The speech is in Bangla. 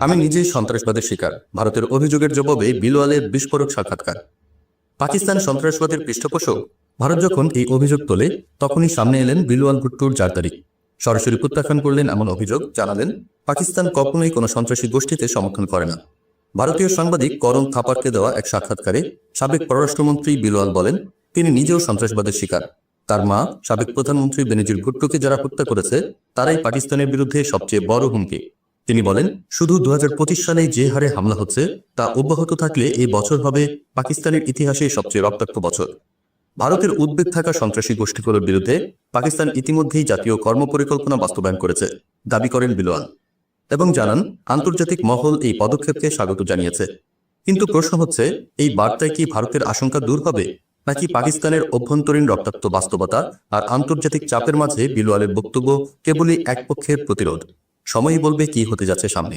আমি নিজেই সন্ত্রাসবাদের শিকার। ভারতের অভিযোগের জবাবে বিলওয়ালের বিস্ফোরক সাক্ষাৎকার। পাকিস্তান সন্ত্রাসবাদের পৃষ্ঠপোষক। ভারত যখন এই অভিযোগ তোলে, তখনই সামনে এলেন বিলওয়াল ভুট্টোর জারদারি। সরাসরি প্রত্যাখ্যান করলেন এমন অভিযোগ, জানালেন, পাকিস্তান কখনোই কোনো সন্ত্রাসী গোষ্ঠীতে সমর্থন করে না। ভারতীয় সাংবাদিক করণ থাপারকে দেওয়া এক সাক্ষাৎকারে সাবেক পররাষ্ট্রমন্ত্রী বিলওয়াল বলেন, তিনি নিজেও সন্ত্রাসবাদের শিকার। তার মা, সাবেক প্রধানমন্ত্রী বেনজির ভুট্টোকে যারা হত্যা করেছে, তারাই পাকিস্তানের বিরুদ্ধে সবচেয়ে বড় হুমকি। তিনি বলেন, শুধু দু সালে যে হারে হামলা হচ্ছে, তা অব্যাহত থাকলে এই বছর হবে পাকিস্তানের ইতিহাসে সবচেয়ে রক্তাক্ত বছর। ভারতের উদ্বেগ থাকা সন্ত্রাসী গোষ্ঠীগুলোর বিরুদ্ধে পাকিস্তান ইতিমধ্যেই জাতীয় কর্মপরিকল্পনা বাস্তবায়ন করেছে, দাবি করেন বিলোয়াল এবং জানান, আন্তর্জাতিক মহল এই পদক্ষেপকে স্বাগত জানিয়েছে। কিন্তু প্রশ্ন হচ্ছে, এই বার্তায় কি ভারতের আশঙ্কা দূর হবে, নাকি পাকিস্তানের অভ্যন্তরীণ রক্তাক্ত বাস্তবতা আর আন্তর্জাতিক চাপের মাঝে বিলোয়ালের বক্তব্য কেবলই এক পক্ষের প্রতিরোধ? সময়ই বলবে কি হতে যাচ্ছে সামনে।